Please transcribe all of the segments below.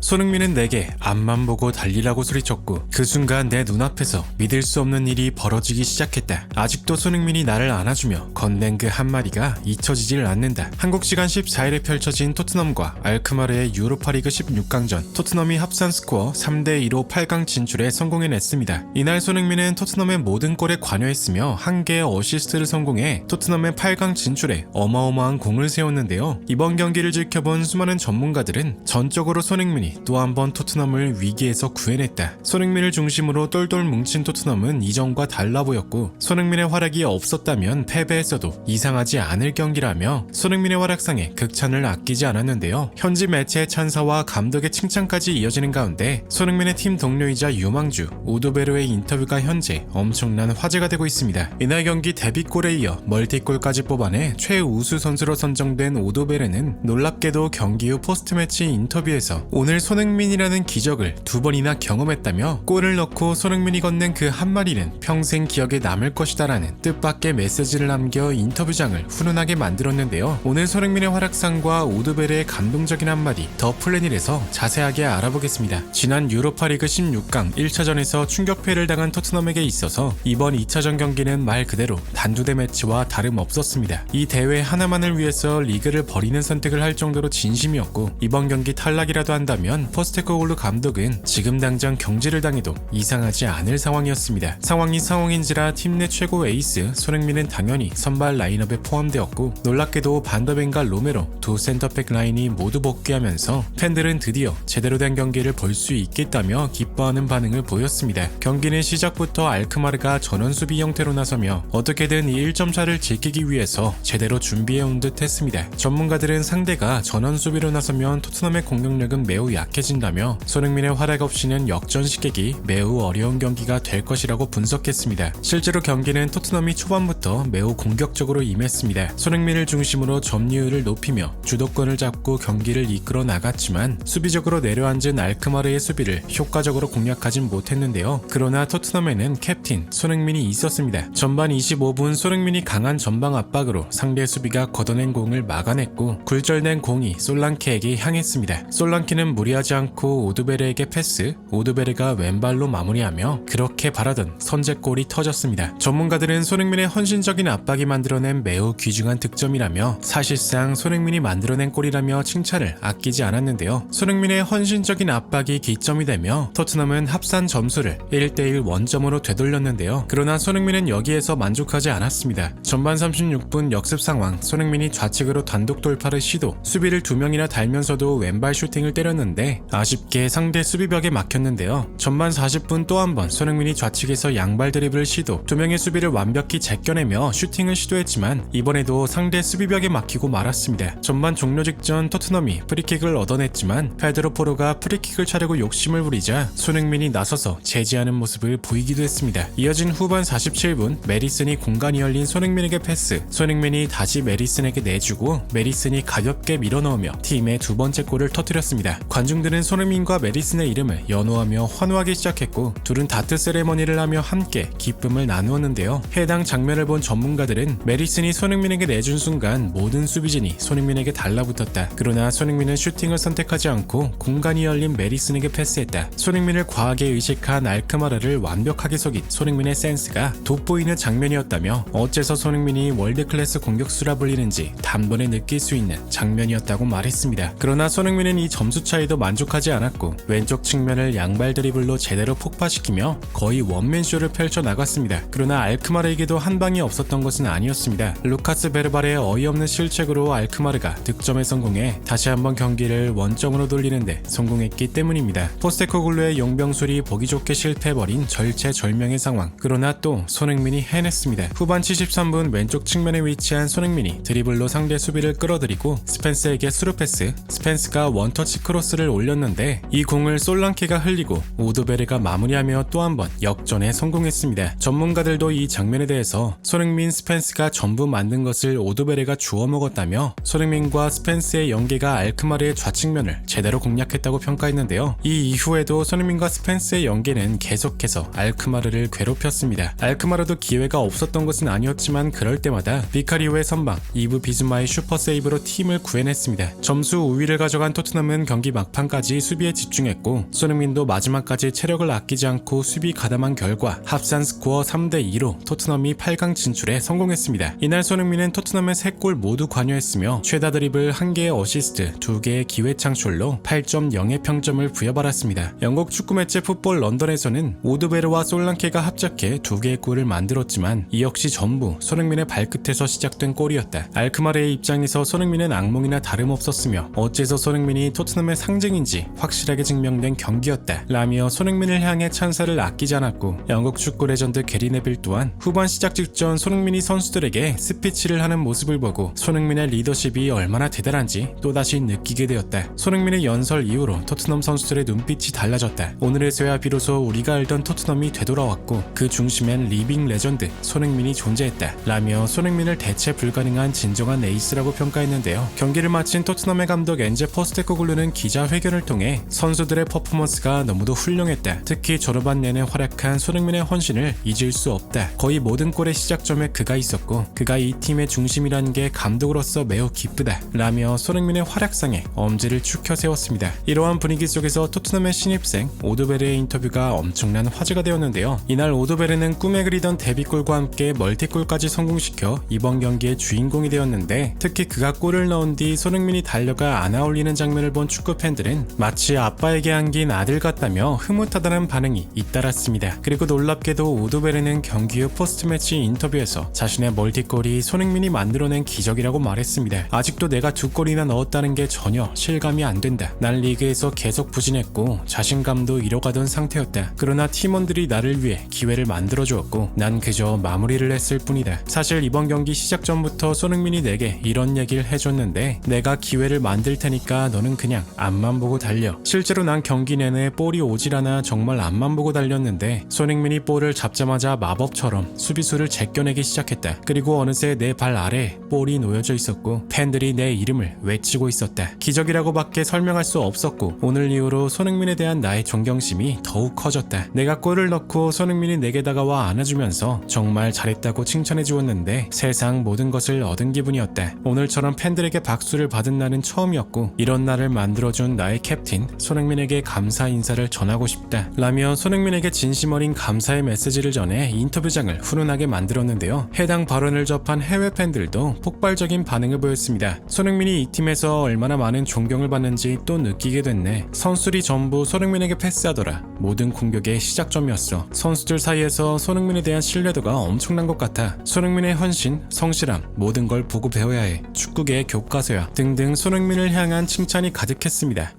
손흥민은 내게 앞만 보고 달리라고 소리쳤고 그 순간 내 눈앞에서 믿을 수 없는 일이 벌어지기 시작했다. 아직도 손흥민이 나를 안아주며 건넨 그 한마디가 잊혀지질 않는다. 한국 시간 14일에 펼쳐진 토트넘과 알크마르의 유로파리그 16강전 토트넘이 합산 스코어 3대2로 8강 진출에 성공해냈습니다. 이날 손흥민은 토트넘의 모든 골에 관여했으며 한 개의 어시스트를 성공해 토트넘의 8강 진출에 어마어마한 공을 세웠는데요. 이번 경기를 지켜본 수많은 전문가들은 전적으로 손흥민이 또 한 번 토트넘을 위기에서 구해냈다. 손흥민을 중심으로 똘똘 뭉친 토트넘은 이전과 달라 보였고 손흥민의 활약이 없었다면 패배했어도 이상하지 않을 경기라며 손흥민의 활약상에 극찬을 아끼지 않았는데요. 현지 매체의 찬사와 감독의 칭찬까지 이어지는 가운데 손흥민의 팀 동료이자 유망주 오도베르의 인터뷰가 현재 엄청난 화제가 되고 있습니다. 이날 경기 데뷔골에 이어 멀티골까지 뽑아내 최우수 선수로 선정된 오도베르는 놀랍게도 경기 후 포스트매치 인터뷰에서 오늘 손흥민이라는 기적을 두 번이나 경험했다며 골을 넣고 손흥민이 건넨 그 한마디는 평생 기억에 남을 것이다라는 뜻밖의 메시지를 남겨 인터뷰장을 훈훈하게 만들었는데요. 오늘 손흥민의 활약상과 오드베르의 감동적인 한마디 더 플래닛에서 자세하게 알아보겠습니다. 지난 유로파리그 16강 1차전에서 충격패를 당한 토트넘에게 있어서 이번 2차전 경기는 말 그대로 단두대 매치와 다름없었습니다. 이 대회 하나만을 위해서 리그를 버리는 선택을 할 정도로 진심이었고 이번 경기 탈락이라도 한다면 포스테코글루 감독은 지금 당장 경질을 당해도 이상하지 않을 상황이었습니다. 상황이 상황인지라 팀 내 최고 에이스 손흥민은 당연히 선발 라인업에 포함되었고 놀랍게도 반더벤과 로메로 두 센터백 라인이 모두 복귀하면서 팬들은 드디어 제대로 된 경기를 볼 수 있겠다며 기뻐하는 반응을 보였습니다. 경기는 시작부터 알크마르가 전원 수비 형태로 나서며 어떻게든 이 1점 차를 지키기 위해서 제대로 준비해온 듯 했습니다. 전문가들은 상대가 전원 수비로 나서면 토트넘의 공격력은 매우 약해진다며 손흥민의 활약 없이는 역전시키기 매우 어려운 경기가 될 것이라고 분석했습니다. 실제로 경기는 토트넘이 초반부터 매우 공격적으로 임했습니다. 손흥민을 중심으로 점유율을 높이며 주도권을 잡고 경기를 이끌어 나갔지만 수비적으로 내려앉은 알크마르의 수비를 효과적으로 공략하진 못했는데요. 그러나 토트넘에는 캡틴 손흥민이 있었습니다. 전반 25분 손흥민이 강한 전방 압박으로 상대 수비가 걷어낸 공을 막아냈고 굴절된 공이 솔랑케에게 향했습니다. 솔랑케는 무 리하지 않고 오드베르에게 패스, 오드베르가 왼발로 마무리하며 그렇게 바라던 선제골이 터졌습니다. 전문가들은 손흥민의 헌신적인 압박이 만들어낸 매우 귀중한 득점이라며 사실상 손흥민이 만들어낸 골이라며 칭찬을 아끼지 않았는데요. 손흥민의 헌신적인 압박이 기점이 되며 토트넘은 합산 점수를 1대1 원점으로 되돌렸는데요. 그러나 손흥민은 여기에서 만족하지 않았습니다. 전반 36분 역습 상황 손흥민이 좌측으로 단독 돌파를 시도 수비를 두 명이나 달면서도 왼발 슈팅을 때렸는데 아쉽게 상대 수비벽에 막혔는데요. 전반 40분 또 한 번 손흥민이 좌측에서 양발 드리블을 시도 두 명의 수비를 완벽히 제껴내며 슈팅을 시도했지만 이번에도 상대 수비벽에 막히고 말았습니다. 전반 종료 직전 토트넘이 프리킥을 얻어냈지만 페드로 포로가 프리킥을 차려고 욕심을 부리자 손흥민이 나서서 제지하는 모습을 보이기도 했습니다. 이어진 후반 47분 메리슨이 공간이 열린 손흥민에게 패스 손흥민이 다시 메리슨에게 내주고 메리슨이 가볍게 밀어넣으며 팀의 두 번째 골을 터뜨렸습니다. 관 중들은 손흥민과 메리슨의 이름을 연호하며 환호하기 시작했고 둘은 다트 세레머니를 하며 함께 기쁨을 나누었는데요. 해당 장면을 본 전문가들은 메리슨이 손흥민에게 내준 순간 모든 수비진이 손흥민에게 달라붙었다. 그러나 손흥민은 슈팅을 선택하지 않고 공간이 열린 메리슨에게 패스했다. 손흥민을 과하게 의식한 알크마르를 완벽하게 속인 손흥민의 센스가 돋보이는 장면이었다며 어째서 손흥민이 월드클래스 공격수라 불리는지 단번에 느낄 수 있는 장면이었다고 말했습니다. 그러나 손흥민은 이 점수 차이도 만족하지 않았고 왼쪽 측면을 양발 드리블로 제대로 폭파시키며 거의 원맨쇼를 펼쳐 나갔습니다. 그러나 알크마르에게도 한 방이 없었던 것은 아니었습니다. 루카스 베르발의 어이없는 실책으로 알크마르가 득점에 성공해 다시 한번 경기를 원점으로 돌리는데 성공했기 때문입니다. 포스테코글루의 용병술이 보기 좋게 실패해버린 절체절명의 상황. 그러나 또 손흥민이 해냈습니다. 후반 73분 왼쪽 측면에 위치한 손흥민이 드리블로 상대 수비를 끌어들이고 스펜스에게 스루 패스, 스펜스가 원터치 크로스 를 올렸는데 이 공을 솔랑케가 흘리고 오드베르가 마무리하며 또 한 번 역전에 성공했습니다. 전문가들도 이 장면에 대해서 손흥민, 스펜스가 전부 만든 것을 오드베르가 주워 먹었다며 손흥민과 스펜스의 연계가 알크마르의 좌측면을 제대로 공략했다고 평가했는데요. 이 이후에도 손흥민과 스펜스의 연계는 계속해서 알크마르를 괴롭혔습니다. 알크마르도 기회가 없었던 것은 아니었지만 그럴 때마다 비카리오의 선방, 이브 비즈마의 슈퍼 세이브로 팀을 구해냈습니다. 점수 우위를 가져간 토트넘은 경기 막 막판까지 수비에 집중했고 손흥민도 마지막까지 체력을 아끼지 않고 수비 가담한 결과 합산 스코어 3대 2로 토트넘이 8강 진출에 성공했습니다. 이날 손흥민은 토트넘의 3골 모두 관여했으며 최다 드리블 1개의 어시스트, 2개의 기회 창출로 8.0의 평점을 부여받았습니다. 영국 축구 매체 풋볼 런던에서는 오드베르와 솔랑케가 합작해 2개의 골을 만들었지만 이 역시 전부 손흥민의 발끝에서 시작된 골이었다. 알크마르의 입장에서 손흥민은 악몽이나 다름없었으며 어째서 손흥민이 토트넘의 상 징인지 확실하게 증명된 경기였다. 라며 손흥민을 향해 찬사를 아끼지 않았고 영국 축구 레전드 게리 네빌 또한 후반 시작 직전 손흥민이 선수들에게 스피치를 하는 모습을 보고 손흥민의 리더십이 얼마나 대단한지 또다시 느끼게 되었다. 손흥민의 연설 이후로 토트넘 선수들의 눈빛이 달라졌다. 오늘에서야 비로소 우리가 알던 토트넘이 되돌아왔고 그 중심엔 리빙 레전드 손흥민이 존재했다. 라며 손흥민을 대체 불가능한 진정한 에이스라고 평가했는데요. 경기를 마친 토트넘의 감독 엔제 포스테코글루는 기자 회견을 통해 선수들의 퍼포먼스가 너무도 훌륭했다. 특히 졸업한 내내 활약한 손흥민의 헌신을 잊을 수 없다. 거의 모든 골의 시작점에 그가 있었고 그가 이 팀의 중심이라는 게 감독으로서 매우 기쁘다. 라며 손흥민의 활약상에 엄지를 축혀 세웠습니다. 이러한 분위기 속에서 토트넘의 신입생 오드베르의 인터뷰가 엄청난 화제가 되었는데요. 이날 오드베르는 꿈에 그리던 데뷔골과 함께 멀티골까지 성공시켜 이번 경기의 주인공이 되었는데 특히 그가 골을 넣은 뒤 손흥민이 달려가 안아올리는 장면을 본 축구 팬 들은 마치 아빠에게 안긴 아들 같다며 흐뭇하다는 반응이 잇따랐습니다. 그리고 놀랍게도 오드베르는 경기 후 포스트매치 인터뷰에서 자신의 멀티골이 손흥민이 만들어낸 기적이라고 말했습니다. 아직도 내가 두 골이나 넣었다는 게 전혀 실감이 안 된다. 난 리그에서 계속 부진했고 자신감도 잃어가던 상태였다. 그러나 팀원들이 나를 위해 기회를 만들어 주었고 난 그저 마무리를 했을 뿐이다. 사실 이번 경기 시작 전부터 손흥민이 내게 이런 얘기를 해줬는데 내가 기회를 만들 테니까 너는 그냥 앞만 보고 달려. 실제로 난 경기 내내 볼이 오질 않아 정말 앞만 보고 달렸는데 손흥민이 볼을 잡자마자 마법처럼 수비수를 제껴내기 시작했다. 그리고 어느새 내 발 아래 볼이 놓여져 있었고 팬들이 내 이름을 외치고 있었다. 기적이라고밖에 설명할 수 없었고 오늘 이후로 손흥민에 대한 나의 존경심이 더욱 커졌다. 내가 골을 넣고 손흥민이 내게 다가와 안아주면서 정말 잘했다고 칭찬해 주었는데 세상 모든 것을 얻은 기분이었다. 오늘처럼 팬들에게 박수를 받은 날은 처음이었고 이런 날을 만들어준 나의 캡틴 손흥민에게 감사 인사를 전하고 싶다. 라며 손흥민에게 진심 어린 감사의 메시지를 전해 인터뷰장을 훈훈하게 만들었는데요. 해당 발언을 접한 해외 팬들도 폭발적인 반응을 보였습니다. 손흥민이 이 팀에서 얼마나 많은 존경을 받는지 또 느끼게 됐네. 선수들이 전부 손흥민에게 패스하더라. 모든 공격의 시작점이었어. 선수들 사이에서 손흥민에 대한 신뢰도가 엄청난 것 같아. 손흥민의 헌신, 성실함, 모든 걸 보고 배워야 해. 축구계의 교과서야. 등등 손흥민을 향한 칭찬이 가득했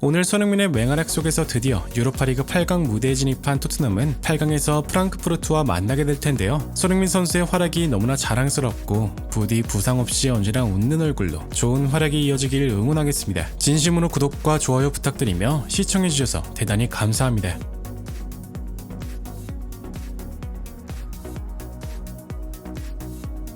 오늘 손흥민의 맹활약 속에서 드디어 유로파리그 8강 무대에 진입한 토트넘은 8강에서 프랑크푸르트와 만나게 될 텐데요. 손흥민 선수의 활약이 너무나 자랑스럽고 부디 부상 없이 언제나 웃는 얼굴로 좋은 활약이 이어지길 응원하겠습니다. 진심으로 구독과 좋아요 부탁드리며 시청해주셔서 대단히 감사합니다.